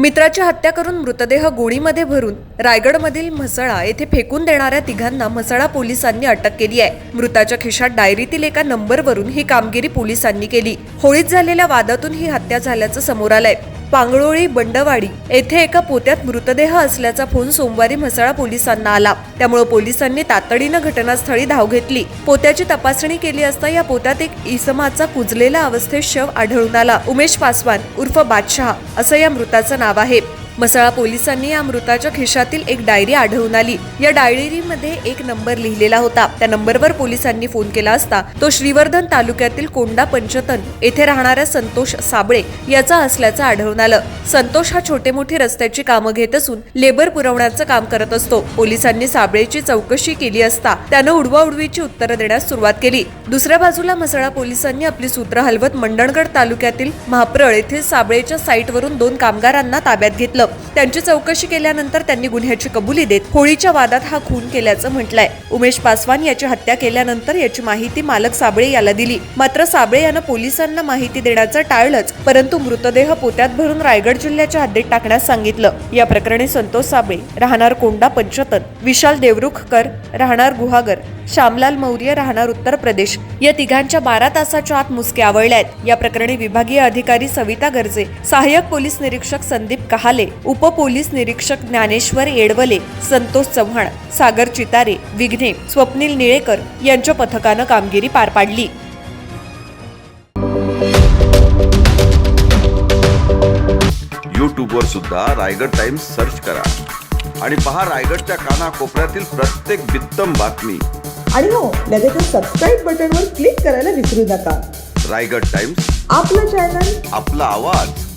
मित्राची हत्या करून मृतदेह गोणीमध्ये भरून रायगडमधील म्हसळा येथे फेकून देणाऱ्या तिघांना म्हसळा पोलिसांनी अटक केली आहे. मृताच्या खिशात डायरीतील एका नंबरवरून ही कामगिरी पोलिसांनी केली. होळीत झालेल्या वादातून ही हत्या झाल्याचं समोर आलंय. पांगळोळी बंडवाडी येथे एका पोत्यात मृतदेह असल्याचा फोन सोमवारी म्हसळा पोलिसांना आला. त्यामुळे पोलिसांनी तातडीनं घटनास्थळी धाव घेतली. पोत्याची तपासणी केली असता या पोत्यात एक इसमाचा कुजलेला अवस्थेत शव आढळून आला. उमेश पासवान उर्फ बादशहा असं या मृताचं नाव आहे. मसाळा पोलिसांनी या मृताच्या खिशातील एक डायरी आढळून आली. या डायरीमध्ये एक नंबर लिहिलेला होता. त्या नंबरवर पोलिसांनी फोन केला असता तो श्रीवर्धन तालुक्यातील कोंडा पंचतन येथे राहणाऱ्या संतोष साबळे याचा असल्याचं आढळून आलं. संतोष हा छोटे मोठे रस्त्याची कामं घेत असून लेबर पुरवण्याचं काम करत असतो. पोलिसांनी साबळेची चौकशी केली असता त्यानं उडवाउडवीची उत्तरं देण्यास सुरुवात केली. दुसऱ्या बाजूला मसळा पोलिसांनी आपली सूत्र हलवत मंडणगड तालुक्यातील महाप्रळ येथील साबळेच्या साईटवरून दोन कामगारांना ताब्यात घेतलं. त्यांची चौकशी केल्यानंतर त्यांनी गुन्ह्याची कबुली देत होळीच्या वादात हा खून केल्याचं म्हटलंय. उमेश पासवान याची हत्या केल्यानंतर याची माहिती मालक साबळे याला दिली. मात्र साबळे यानं पोलिसांना माहिती देण्याचं टाळलंच परंतु मृतदेह पोत्यात भरून रायगड जिल्ह्याच्या हद्दीत टाकण्यास सांगितलं. या प्रकरणी संतोष साबळे राहणार कोंडा पंचतन विशाल देवरुखकर राहणार गुहागर श्यामलाल मौर्य राहणार उत्तर प्रदेश या तिघांच्या बारा तासाच्या आत मुसके आवळल्या आहेत या प्रकरणी विभागीय अधिकारी सविता गर्जे सहाय्यक पोलीस निरीक्षक संदीप कहाले उप पोलीस निरीक्षक ज्ञानेश्वर येडवले संतोष चव्हाण सागर चितारे विघ्ने स्वप्नील निळेकर यांच्या पथकानं कामगिरी पार पाडली. यूट्यूबवर सुद्धा रायगड टाइम्स सर्च करा. आणि पहा रायगडच्या कानाकोपऱ्यातील प्रत्येक बित्तम बातमी. आणि हो लगेचच सबस्क्राईब बटनवर क्लिक करायला विसरू नका. रायगड टाइम्स आपलं चॅनल आपला आवाज.